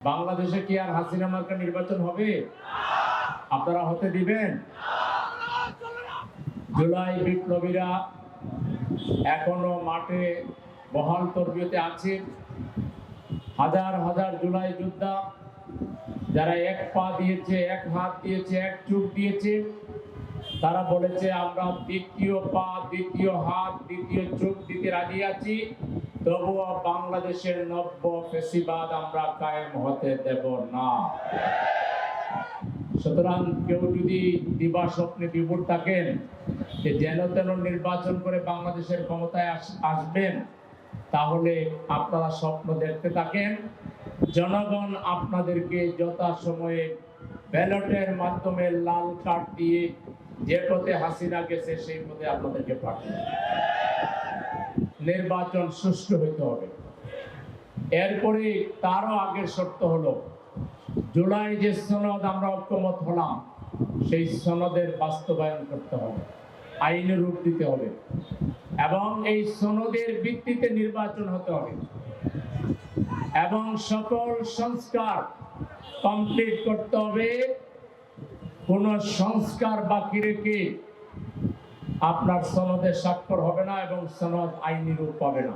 বাংলাদেশে কি আর হাসিনা মার্কা নির্বাচন হবে? আপনারা হতে দিবেন? জুলাই বিপ্লবীরা এখনও মাঠে বহাল তরবিয়তে আছে। হাজার হাজার জুলাই যোদ্ধা যারা এক পা দিয়েছে, এক হাত দিয়েছে, এক চুপ দিয়েছে, তারা বলেছে, আমরা দ্বিতীয় পা, দ্বিতীয় হাত, দ্বিতীয় চোখ দিতে রাজি আছি। তবুও বাংলাদেশের নব্য ফেসিবাদ আমরা কায়েম হতে দেব না। সুতরাং কেউ যদি দিবা স্বপ্নে বিভোর থাকেন, যে যেন তেন নির্বাচন করে বাংলাদেশের ক্ষমতায় আস- আসবেন, তাহলে আপনারা স্বপ্ন দেখতে থাকেন, জনগণ আপনাদেরকে যথাসময়ে ব্যালটের মাধ্যমে লাল কার্ড দিয়ে যে পথে হাসিনা গেছে সেই পথে আপনাদেরকে পাঠাবে নির্বাচন সুষ্ঠু হইতে হবে। এরপরে তারও আগের শর্ত হলো, জুলাই যে সনদ আমরা ঐক্যমত হলাম, সেই সনদের বাস্তবায়ন করতে হবে, আইনে রূপ দিতে হবে এবং এই সনদের ভিত্তিতে নির্বাচন হতে হবে এবং সকল সংস্কার কমপ্লিট করতে হবে। কোন সংস্কার বাকি রেখে আপনার সনদে স্বাক্ষর হবে না এবং সনদ আইনি রূপ পাবে না।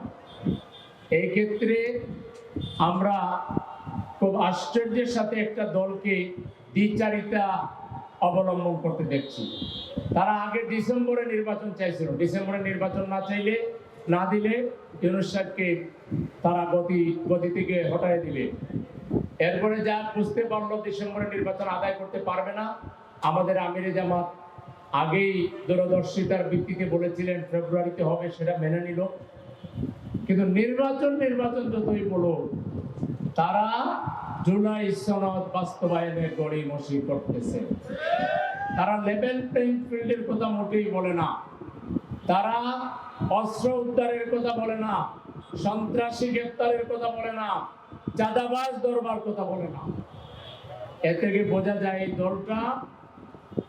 এই ক্ষেত্রে আমরা খুব আশ্চর্যের সাথে একটা দলকে দ্বিচারিতা অবলম্বন করতে দেখছি। তারা আগে ডিসেম্বরে নির্বাচন চাইছিল। ডিসেম্বরে নির্বাচন না চাইলে, না দিলে ইউনুস তারা গতি গতি থেকে হটাই দিবে। এরপরে যা বুঝতে পারল ডিসেম্বরে নির্বাচন আদায় করতে পারবে না, আমাদের আমিরে জামাত আগেই দূরদর্শিতার ভিত্তিতে বলেছিলেন, ফেব্রুয়ারিতে হবে সেটা মেনে নিল। কিন্তু নির্বাচন নির্বাচন যতই বলো। তারা জুলাই সনদ বাস্তবায়নের গড়িমসি করতেছে। তারা লেভেল প্লেইং ফিল্ডের কথা মোটেই বলে না। তারা অস্ত্র উদ্ধারের কথা বলে না। সন্ত্রাসী গ্রেপ্তারের কথা বলে না। চাঁদাবাজ দরবার কথা বলে না। এ থেকে বোঝা যায় এই দলটা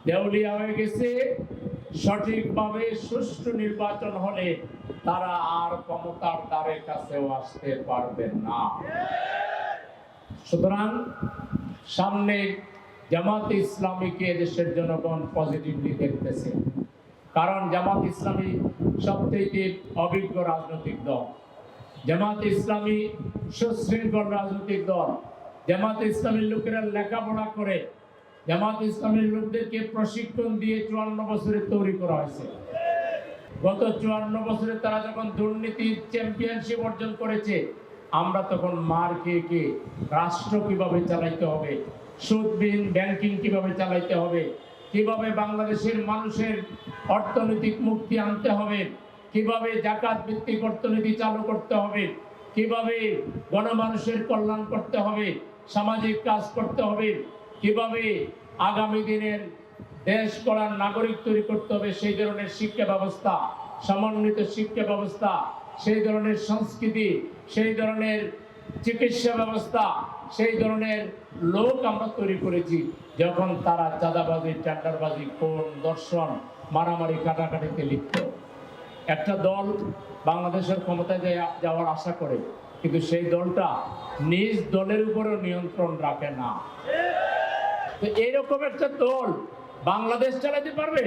দেউলিয়া হয়ে গেছে। সঠিকভাবে সুষ্ঠু নির্বাচন হলে তারা আর ক্ষমতার দ্বারের কাছেও আসতে পারবেন না। সুতরাং সামনে জামাত ইসলামীকে দেশের জনগণ পজিটিভলি দেখতেছে। কারণ জামাত ইসলামী সবথেকে অভিজ্ঞ রাজনৈতিক দল। জামাত ইসলামী সুশৃঙ্খল রাজনৈতিক দল। জামাত ইসলামীর লোকেরা লেখাপড়া করে জামাত ইসলামের লোকদেরকে প্রশিক্ষণ দিয়ে চুয়ান্ন বছরে তৈরি করা হয়েছে। গত চুয়ান্ন বছরে তারা যখন দুর্নীতির চ্যাম্পিয়নশিপ অর্জন করেছে, আমরা তখন মার খেয়ে রাষ্ট্র কীভাবে চালাইতে হবে, সুদবিহীন ব্যাংকিং কীভাবে চালাইতে হবে, কীভাবে বাংলাদেশের মানুষের অর্থনৈতিক মুক্তি আনতে হবে, কীভাবে জাকাত ভিত্তিক অর্থনীতি চালু করতে হবে, কীভাবে গণমানুষের কল্যাণ করতে হবে, সামাজিক কাজ করতে হবে কীভাবে আগামী দিনের দেশ গড়ার নাগরিক তৈরি করতে হবে, সেই ধরনের শিক্ষা ব্যবস্থা, সমন্বিত শিক্ষা ব্যবস্থা, সেই ধরনের সংস্কৃতি, সেই ধরনের চিকিৎসা ব্যবস্থা, সেই ধরনের লোক আমরা তৈরি করেছি। যখন তারা চাঁদাবাজি, টেন্ডারবাজি, কোন দর্শন, মারামারি, কাটাকাটিতে লিপ্ত। একটা দল বাংলাদেশের ক্ষমতায় যাওয়ার আশা করে, কিন্তু সেই দলটা নিজ দলের উপরেও নিয়ন্ত্রণ রাখে না। এইরকম একটা দল বাংলাদেশ চালাতে পারবে?